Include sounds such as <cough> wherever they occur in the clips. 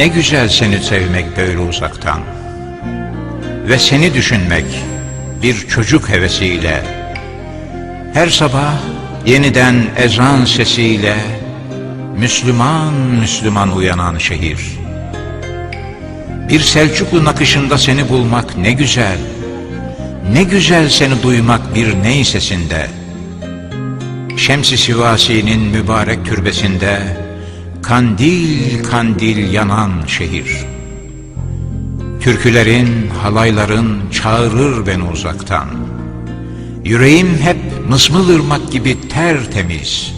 Ne güzel seni sevmek böyle uzaktan. Ve seni düşünmek bir çocuk hevesiyle. Her sabah yeniden ezan sesiyle Müslüman Müslüman uyanan şehir. Bir Selçuklu nakışında seni bulmak ne güzel. Ne güzel seni duymak bir ney sesinde Şems-i Sivasi'nin mübarek türbesinde Kandil kandil yanan şehir. Türkülerin, halayların çağırır beni uzaktan. Yüreğim hep mısmıl ırmak gibi tertemiz.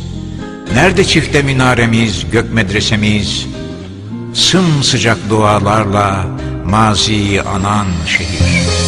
Nerede çifte minaremiz, gök medresemiz? Sımsıcak dualarla maziyi anan şehir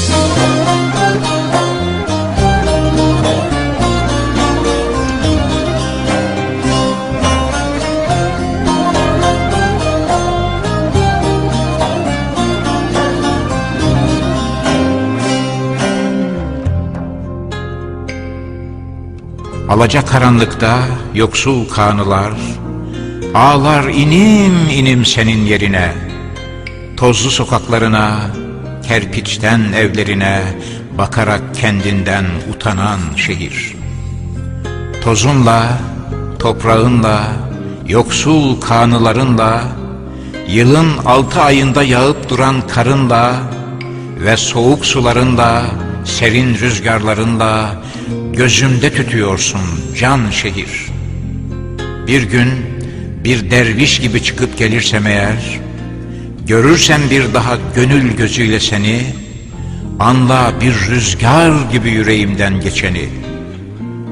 Alaca karanlıkta yoksul kanılar Ağlar inim inim senin yerine Tozlu sokaklarına, kerpiçten evlerine Bakarak kendinden utanan şehir. Tozunla, toprağınla, yoksul kanılarınla Yılın altı ayında yağıp duran karınla Ve soğuk sularınla, serin rüzgarlarınla Gözümde tütüyorsun can şehir. Bir gün bir derviş gibi çıkıp gelirsem eğer Görürsem bir daha gönül gözüyle seni Anla bir rüzgar gibi yüreğimden geçeni.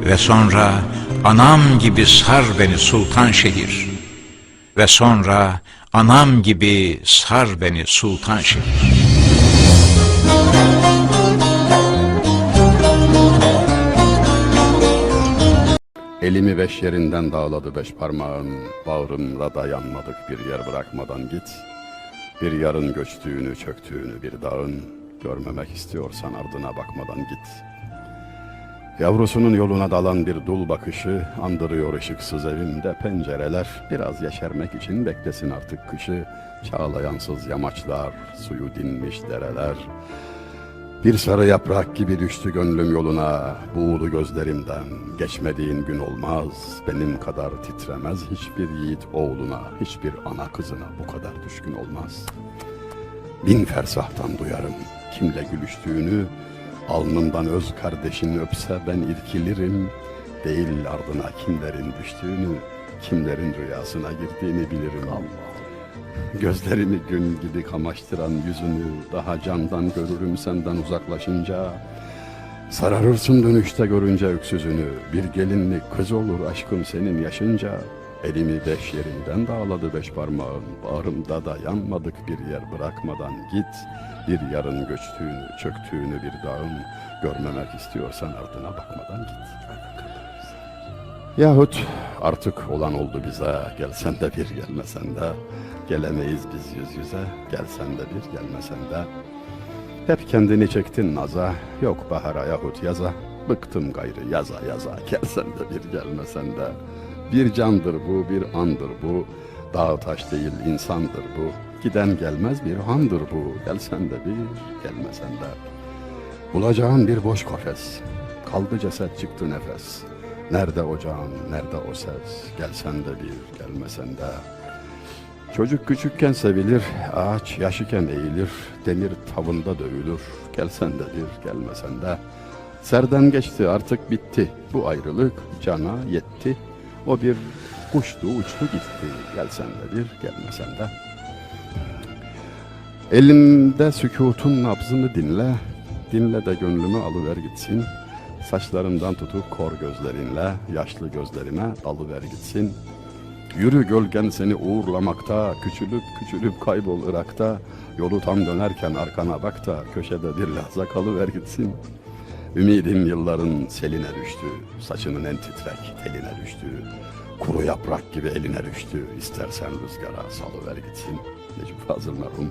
Ve sonra anam gibi sar beni sultan şehir. Ve sonra anam gibi sar beni sultan şehir Elimi beş yerinden dağladı beş parmağın Bağrımda dayanmadık bir yer bırakmadan git. Bir yarın göçtüğünü çöktüğünü bir dağın. Görmemek istiyorsan ardına bakmadan git. Yavrusunun yoluna dalan bir dul bakışı Andırıyor ışıksız evimde pencereler. Biraz yeşermek için beklesin artık kışı. Çağlayansız yamaçlar, suyu dinmiş dereler bir sarı yaprak gibi düştü gönlüm yoluna. Buğulu gözlerimden. Geçmediğin gün olmaz. Benim kadar titremez hiçbir yiğit oğluna Hiçbir ana kızına bu kadar düşkün olmaz. Bin fersahtan duyarım kimle gülüştüğünü. Alnımdan öz kardeşin öpse ben irkilirim. Değil ardına kimlerin düştüğünü Kimlerin rüyasına girdiğini bilirim Gözlerimi gün gibi kamaştıran yüzünü daha candan görürüm senden uzaklaşınca. Sararırsın dönüşte görünce öksüzünü, bir gelinlik kız olur aşkım senin yaşınca. Elimi beş yerinden dağladı beş parmağın, bağrımda da yanmadık bir yer bırakmadan git. Bir yarın göçtüğünü, çöktüğünü bir dağın, görmemek istiyorsan ardına bakmadan git. Yahut artık olan oldu bize, gelsen de bir gelmesen de, gelemeyiz biz yüz yüze, gelsen de bir gelmesen de. Hep kendini çektin naza, yok bahara yahut yaza, bıktım gayrı yaza yaza, gelsen de bir gelmesen de. Bir candır bu, bir andır bu, dağ taş değil insandır bu, giden gelmez bir handır bu, gelsen de bir gelmesen de. Bulacağın bir boş kafes, kaldı ceset çıktı nefes. Nerede ocağın, nerede o ses, gelsen de bir, gelmesen de. Çocuk küçükken sevilir, ağaç yaşıken eğilir, demir tavında dövülür, gelsen de bir, gelmesen de. Serden geçti artık bitti, bu ayrılık cana yetti. O bir kuştu uçtu gitti, gelsen de bir, gelmesen de. Elimde sükutun nabzını dinle, dinle de gönlümü alıver gitsin. Saçlarımdan tutup kor gözlerinle, yaşlı gözlerime alıver gitsin. Yürü gölgen seni uğurlamakta, küçülüp küçülüp kaybol Irak'ta. Yolu tam dönerken arkana bak da, köşede bir lahza kalıver gitsin. Ümidim yılların seline düştü, saçının en titrek teline düştü. Kuru yaprak gibi eline düştü, istersen rüzgara salıver gitsin. Necip Fazıl merhum.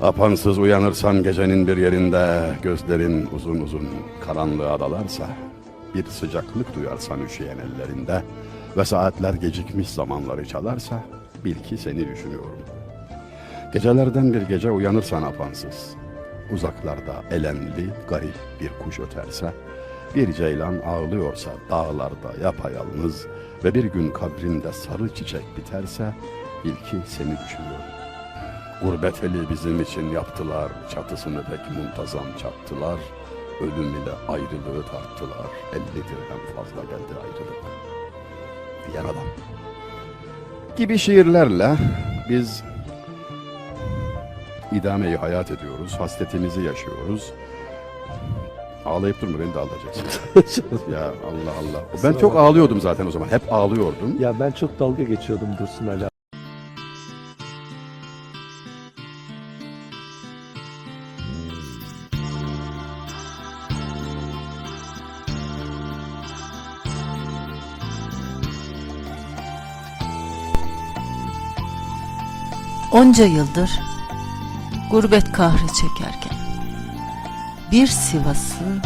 Apansız uyanırsan gecenin bir yerinde Gözlerin uzun uzun karanlığa dalarsa Bir sıcaklık duyarsan üşüyen ellerinde Ve saatler gecikmiş zamanları çalarsa bil ki seni düşünüyorum. Gecelerden bir gece uyanırsan apansız. Uzaklarda elenli, garip bir kuş öterse, bir ceylan ağlıyorsa dağlarda yapayalnız ve bir gün kabrinde sarı çiçek biterse, bil ki seni düşünüyorum. Gurbet eli bizim için yaptılar, çatısını pek muntazam çattılar. Ölüm ile ayrılığı tarttılar, elli dirhem fazla geldi ayrılık. Diyen adam. Gibi şiirlerle biz idameyi hayat ediyoruz, hasretimizi yaşıyoruz. Ağlayıp durma beni de ağlayacaksın. <laughs> ya Allah Allah. Ben çok ağlıyordum zaten o zaman. Hep ağlıyordum. Ya ben çok dalga geçiyordum Dursun Ali Onca yıldır gurbet kahrı çekerken bir Sivas'ı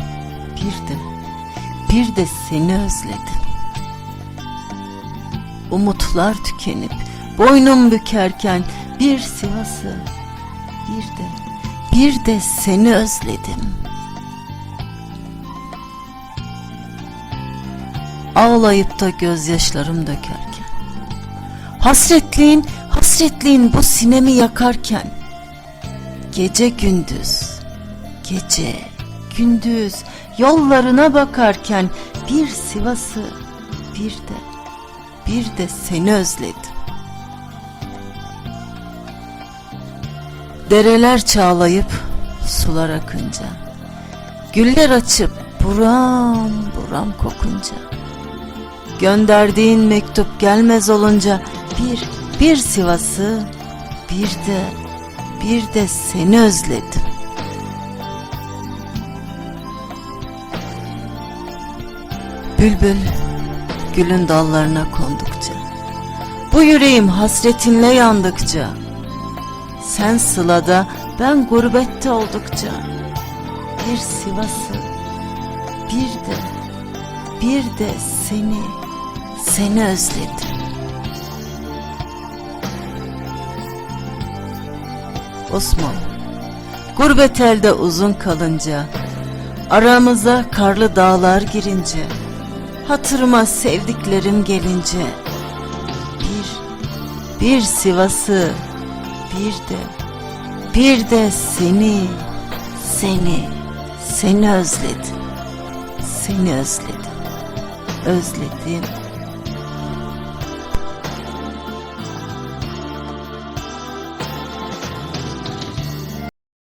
bir de bir de seni özledim. Umutlar tükenip boynum bükerken bir Sivas'ı bir de bir de seni özledim. Ağlayıp da gözyaşlarım dökerken Hasretliğin, hasretliğin bu sinemi yakarken Gece gündüz, gece gündüz yollarına bakarken Bir Sivas'ı bir de, bir de seni özledim. Dereler çağlayıp sular akınca Güller açıp buram buram kokunca Gönderdiğin mektup gelmez olunca bir bir Sivas'ı bir de bir de seni özledim. Bülbül gülün dallarına kondukça bu yüreğim hasretinle yandıkça sen sılada ben gurbette oldukça bir Sivas'ı bir de bir de seni seni özledim. Osman, gurbet elde uzun kalınca, aramıza karlı dağlar girince, hatırıma sevdiklerim gelince, bir, bir Sivas'ı, bir de, bir de seni, seni, seni özledim, seni özledim, özledim,